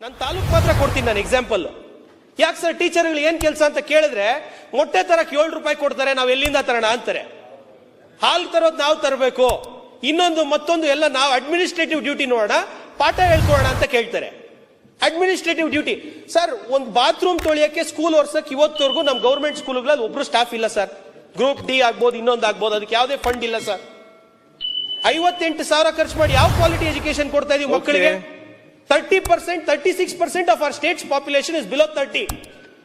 ನನ್ನ ತಾಲೂಕ್ ಮಾತ್ರ ಕೊಡ್ತೀನಿ ನಾನು ಎಕ್ಸಾಂಪಲ್ ಯಾಕೆ ಸರ್ ಟೀಚರ್ಗಳು ಏನ್ ಕೆಲಸ ಅಂತ ಕೇಳಿದ್ರೆ ಮೊಟ್ಟೆ ತರಕ್ಕೆ ಏಳು ರೂಪಾಯಿ ಕೊಡ್ತಾರೆ ನಾವು ಎಲ್ಲಿಂದ ತರೋಣ ಅಂತಾರೆ. ಹಾಲು ತರೋದು ನಾವು ತರಬೇಕು. ಇನ್ನೊಂದು ಮತ್ತೊಂದು ಎಲ್ಲ ನಾವು ಅಡ್ಮಿನಿಸ್ಟ್ರೇಟಿವ್ ಡ್ಯೂಟಿ ನೋಡೋಣ ಪಾಠ ಹೇಳ್ಕೊಡೋಣ ಅಂತ ಕೇಳ್ತಾರೆ. ಅಡ್ಮಿನಿಸ್ಟ್ರೇಟಿವ್ ಡ್ಯೂಟಿ ಸರ್ ಒಂದು ಬಾತ್ರೂಮ್ ತೊಳಿಯೋಕ್ಕೆ ಸ್ಕೂಲ್ ವರ್ಷಕ್ಕೆ ಇವತ್ತವರೆಗೂ ನಮ್ಮ ಗೌರ್ಮೆಂಟ್ ಸ್ಕೂಲ್ಗಳಲ್ಲಿ ಒಬ್ರು ಸ್ಟಾಫ್ ಇಲ್ಲ ಸರ್ ಗ್ರೂಪ್ ಡಿ ಆಗ್ಬೋದು ಇನ್ನೊಂದು ಆಗ್ಬೋದು ಅದಕ್ಕೆ ಯಾವುದೇ ಫಂಡ್ ಇಲ್ಲ ಸರ್ ಐವತ್ತೆಂಟು ಸಾವಿರ ಖರ್ಚು ಮಾಡಿ ಯಾವ ಕ್ವಾಲಿಟಿ ಎಜುಕೇಶನ್ ಕೊಡ್ತಾ ಇದೀವಿ ಮಕ್ಕಳಿಗೆ? Thirty percent thirty six percent of our state's population is below thirty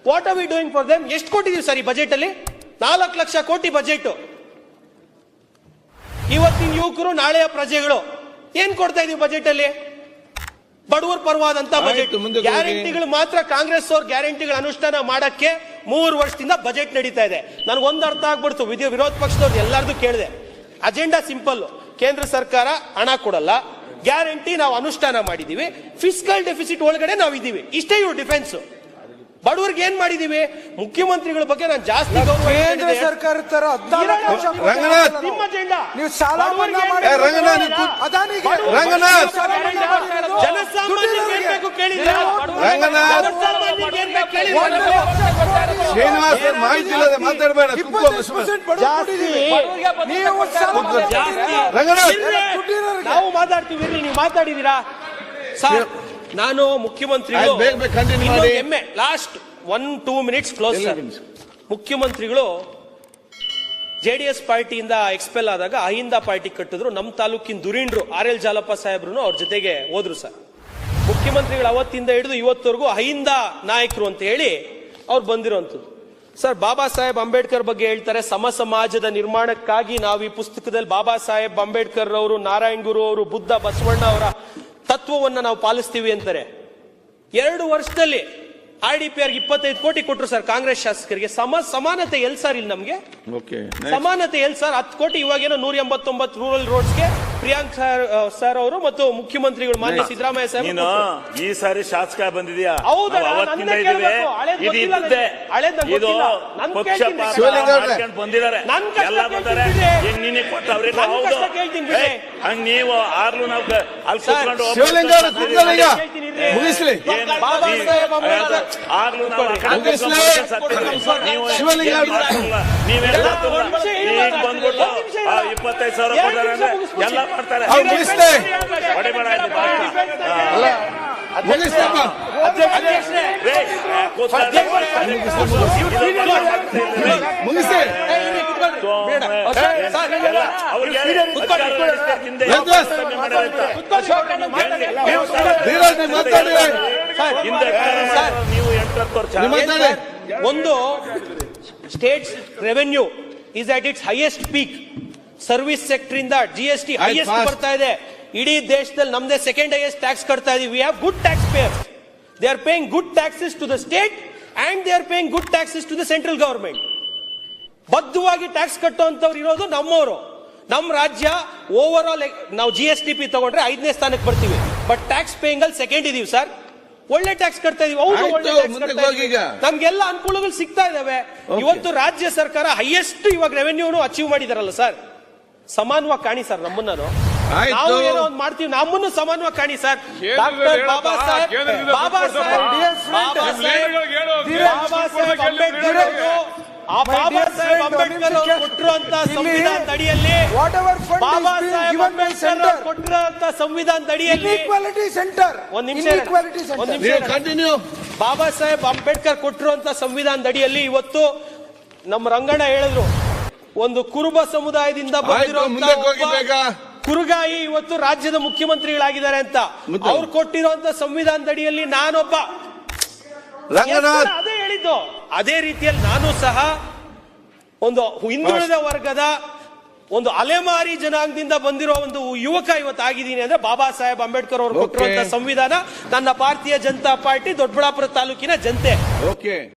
what are we doing for them ಎಷ್ಟು ಕೊಟ್ಟಿದ್ದೀವಿ ಸರ್ ಈ ಬಜೆಟ್ ಅಲ್ಲಿ? ನಾಲ್ಕು ಲಕ್ಷ ಕೋಟಿ ಬಜೆಟ್ ಇವತ್ತಿನ ಯುವಕರು ನಾಳೆಯ ಪ್ರಜೆಗಳು ಏನ್ ಕೊಡ್ತಾ ಇದೀವಿ ಬಜೆಟ್ ಅಲ್ಲಿ? ಬಡವರ ಪರವಾದಂತ ಬಜೆಟ್. ಗ್ಯಾರಂಟಿಗಳು ಮಾತ್ರ ಕಾಂಗ್ರೆಸ್ ಅವ್ರ ಗ್ಯಾರಂಟಿಗಳ ಅನುಷ್ಠಾನ ಮಾಡಕ್ಕೆ ಮೂರು ವರ್ಷದಿಂದ ಬಜೆಟ್ ನಡೀತಾ ಇದೆ. ನನಗೊಂದು ಅರ್ಥ ಆಗ್ಬಿಡ್ತು ವಿಧಿ ವಿರೋಧ ಪಕ್ಷದವ್ರು ಎಲ್ಲಾರ್ದು ಕೇಳಿದೆ. ಅಜೆಂಡಾ ಸಿಂಪಲ್ ಕೇಂದ್ರ ಸರ್ಕಾರ ಹಣ ಕೊಡಲ್ಲ. ಗ್ಯಾರಂಟಿ ನಾವು ಅನುಷ್ಠಾನ ಮಾಡಿದ್ದೀವಿ ಫಿಸಿಕಲ್ ಡೆಫಿಸಿಟ್ ಒಳಗಡೆ ನಾವು ಇದ್ದೀವಿ ಇಷ್ಟೇ ಇವ್ರು ಡಿಫೆನ್ಸ್ ಬಡವರಿಗೆ ಏನ್ ಮಾಡಿದೀವಿ? ಮುಖ್ಯಮಂತ್ರಿಗಳ ಬಗ್ಗೆ ನಾನು ಜಾಸ್ತಿ ಗೌರವ ಕೇಂದ್ರ. ಸರ್ಕಾರ ತರ ನಿಮ್ಮ ನೀವು ಸಾಲ ಅದಾನಿಗೆ ಜನಸಾಮಾನ್ಯರಿಗೆ ಏನ್ ಬೇಕು ಕೇಳಿದ್ರೆ. ಜನಸಾಮಾನ್ಯರಿಗೆ ಏನ್ ಬೇಕು ಕೇಳಿದ್ರೆ. ಒಂದು ಲಕ್ಷ ಕೋಟಿ ಶ್ರೀನಿವಾಸ್ ಸರ್ ಮಾಹಿತಿ ಇಲ್ಲದೆ ಮಾತಾಡಬೇಡ. ನೀವು ಜಾಸ್ತಿ. ರಂಗನಾಥ್. ಮಾತಾಡ್ತೀವಿ ನೀವು ಮಾತಾಡಿದೀರಾ? ಸರ್ ನಾನು ಮುಖ್ಯಮಂತ್ರಿಗಳು. ಹೆಮ್ಮೆ last one two minutes close ಮುಖ್ಯಮಂತ್ರಿಗಳು ಜೆ ಡಿ ಜೆಡಿಎಸ್ ಪಾರ್ಟಿಯಿಂದ ಎಕ್ಸ್ಪೆಲ್ ಆದಾಗ ಅಹಿಂದ ಪಾರ್ಟಿ ಕಟ್ಟಿದ್ರು ನಮ್ಮ ತಾಲೂಕಿನ ದುರೀಂಡ್ರು ಆರ್ ಎಲ್ ಜಾಲಪ್ಪ ಸಾಹೇಬ್ರು ಅವ್ರ ಜೊತೆಗೆ ಹೋದ್ರು ಸರ್ ಮುಖ್ಯಮಂತ್ರಿಗಳು ಅವತ್ತಿಂದ ಹಿಡಿದು ಇವತ್ತವರೆಗೂ ಅಹಿಂದ ನಾಯಕರು ಅಂತ ಹೇಳಿ ಅವ್ರು ಬಂದಿರುವಂಥದ್ದು ಸರ್, ಬಾಬಾ ಸಾಹೇಬ್ ಅಂಬೇಡ್ಕರ್ ಬಗ್ಗೆ ಹೇಳ್ತಾರೆ, ಸಮ ಸಮಾಜದ ನಿರ್ಮಾಣಕ್ಕಾಗಿ ನಾವು ಈ ಪುಸ್ತಕದಲ್ಲಿ ಬಾಬಾ ಸಾಹೇಬ್ ಅಂಬೇಡ್ಕರ್ ಅವರು, ನಾರಾಯಣ ಗುರು ಅವರು, ಬುದ್ಧ ಬಸವಣ್ಣ ಅವರ ತತ್ವವನ್ನು ನಾವು ಪಾಲಿಸ್ತೀವಿ ಅಂತಾರೆ. ಎರಡು ವರ್ಷದಲ್ಲಿ ಆರ್ ಡಿ ಪಿ ಆರ್ ಇಪ್ಪತ್ತೈದು ಕೋಟಿ ಕೊಟ್ಟರು ಸರ್ ಕಾಂಗ್ರೆಸ್ ಶಾಸಕರಿಗೆ. ಸಮ ಸಮಾನತೆ ಎಲ್ ಸರ್ ಇಲ್ಲಿ ನಮಗೆ? ಸಮಾನತೆ ಎಲ್ ಸರ್? ಹತ್ತು ಕೋಟಿ ಇವಾಗೇನೋ ನೂರ ಎಂಬತ್ತೊಂಬತ್ತು ರೂರಲ್ ರೋಡ್ಸ್ಗೆ ಪ್ರಿಯಾಂಕ್ ಸರ್ ಸರ್ ಅವರು ಮತ್ತು ಮುಖ್ಯಮಂತ್ರಿಗಳು ಮಾನ್ಯ ಸಿದ್ದರಾಮಯ್ಯ ಸರ್ ನೀನು ಈ ಸಾರಿ ಶಾಸಕ ಬಂದಿದ್ಯಾ ಹೌದು. ನೀವು ಆರ್ಲು ನಾವು ಅಲ್ಲಿ ಕೂತ್ಕೊಂಡು. ಮುಗಿಸ್ಲಿ. ಬಾಬಾ ಸಾಹೇಬ್ ಅಂಬೇಡ್ಕರ್. ಆಗ್ಲೂ ಈಗ. ಬಂದ್ಬಿಟ್ಟು ಇಪ್ಪತ್ತೈದು ಸಾವಿರ ಕೊಡ್ತಾರೆ ಅಂದ್ರೆ ಎಲ್ಲ ಮಾಡ್ತಾರೆ. ಮುಗಿಸಿ. ಎಲ್ದಾಸ್. ನೀವು ವರ್ಷ ಒಂದು state's revenue is at its highest peak service sector ಇಂದ ಜಿ ಎಸ್ ಟಿ ಹೈಯೆಸ್ಟ್ ಬರ್ತಾ ಇದೆ. ಇಡೀ ದೇಶದಲ್ಲಿ ನಮ್ದೇ ಸೆಕೆಂಡ್ ಹೈಯೆಸ್ಟ್ ಟ್ಯಾಕ್ಸ್ ಕಟ್ತಾ ಇದೀವಿ. We have good tax payers they are paying good taxes to the state and they are paying good taxes to the central government ಬದ್ಧವಾಗಿ tax ಕಟ್ಟುವಂತವ್ರು ಇರೋದು ನಮ್ಮವರು. ನಮ್ಮ ರಾಜ್ಯ ಓವರ್ ಆಲ್ ನಾವು ಜಿ ಎಸ್ ಟಿ ಪಿ ತಗೊಂಡ್ರೆ ಐದನೇ ಸ್ಥಾನಕ್ಕೆ ಬರ್ತೀವಿ. ಬಟ್ ಟ್ಯಾಕ್ಸ್ ಪೇಯಿಂಗ್ ಅಲ್ಲಿ ಸೆಕೆಂಡ್ ಇದೀವಿ ಸರ್ ಒಳ್ಳೆ ಟ್ಯಾಕ್ಸ್ ಕಟ್ತಾ ಇದೀವಿ ಹೌದು ಆಯ್ತು, ಒಳ್ಳೆ tax ಮುಂದಕ್ಕೆ ಕಟ್ತಾ ಹೋಗಿ ಇದೀವಿ. ಈಗ. ನಮ್ಗೆಲ್ಲ ಅನುಕೂಲಗಳು ಸಿಗ್ತಾ ಇದಾವೆ Okay. ಇವತ್ತು ರಾಜ್ಯ ಸರ್ಕಾರ ಹೈಯೆಸ್ಟ್ ಇವಾಗ ರೆವೆನ್ಯೂನು ಅಚೀವ್ ಮಾಡಿದಾರಲ್ಲ ಸರ್ ಸಮಾನವಾಗಿ ಕಾಣಿ ಸರ್ ನಮ್ಮನ್ನ ಆಯ್ತು. ನಾವು ಏನೋ ಒಂದು ಮಾಡ್ತೀವಿ ನಮ್ಮನ್ನು ಸಮಾನವಾಗಿ ಕಾಣಿ ಸರ್ ಕೇಂದ್ರದಲ್ಲಿ ಡಾಕ್ಟರ್ ಹೇಳಪ್ಪ, ಬಾಬಾ ಸಾಹೇಬ್ ಕೇಂದ್ರದಿಂದ ಬಾಬಾ ದುಡ್ಡು ಸಾಹೇಬ್ ಕೊಡ್ಸಪ್ಪ. ಬಾಬಾ ನಿಮ್ ಸಾಹೇಬ್ ಲೀಡರ್ಗಳಿಗೆ ಹೇಳು, ಬಾಬಾ ಸಾಹೇಬ್ ಅಂಬೇಡ್ಕರ್ ಅವರು ಅಂಬೇಡ್ಕರ್ ಅವರು ಕೊಟ್ಟಿರುವಂತ ಸಂವಿಧಾನದ ಅಡಿಯಲ್ಲಿ whatever fund Baba Saheb Ambedkar ಅವರು ಕೊಟ್ಟಿರುವಂತ ಸಂವಿಧಾನದ ಅಡಿಯಲ್ಲಿ ಇನ್ಇಕ್ವಾಲಿಟಿ ಸೆಂಟರ್ ಒಂದು ನಿಮಿಷ. ಸೆಂಟರ್ ನಿಮಿಷ ಕಂಟಿನ್ಯೂ ಬಾಬಾ ಸಾಹೇಬ್ ಅಂಬೇಡ್ಕರ್ ಕೊಟ್ಟಿರುವಂತ ಸಂವಿಧಾನದ ಅಡಿಯಲ್ಲಿ ಇವತ್ತು ನಮ್ಮ ರಂಗಣ್ಣ ಹೇಳಿದ್ರು ಒಂದು ಕುರುಬ ಸಮುದಾಯದಿಂದ ಬಂದಿರೋ ಕುರುಗಾಯಿ ಇವತ್ತು ರಾಜ್ಯದ ಮುಖ್ಯಮಂತ್ರಿಗಳಾಗಿದ್ದಾರೆ ಅಂತ. ಅವ್ರು ಕೊಟ್ಟಿರುವಂತ ಸಂವಿಧಾನದಡಿಯಲ್ಲಿ ನಾನೊಬ್ಬ. ರಂಗನಾಥ್. ಅದೇ ಹೇಳಿದ್ದು. ಅದೇ ರೀತಿಯಲ್ಲಿ ನಾನು ಸಹ ಒಂದು ಹಿಂದುಳಿದ ವರ್ಗದ ಒಂದು ಅಲೆಮಾರಿ ಜನಾಂಗದಿಂದ ಬಂದಿರೋ ಒಂದು ಯುವಕ ಇವತ್ತು ಆಗಿದ್ದೀನಿ ಅಂದ್ರೆ ಬಾಬಾ ಸಾಹೇಬ್ ಅಂಬೇಡ್ಕರ್ ಅವರು ಕೊಟ್ಟಿರುವಂತಹ ಕೊಟ್ಟಿರುವಂತ ಸಂವಿಧಾನ ನನ್ನ ಭಾರತೀಯ ಜನತಾ ಪಾರ್ಟಿ ದೊಡ್ಡಬಳ್ಳಾಪುರ ತಾಲೂಕಿನ ಜನತೆ. ಓಕೆ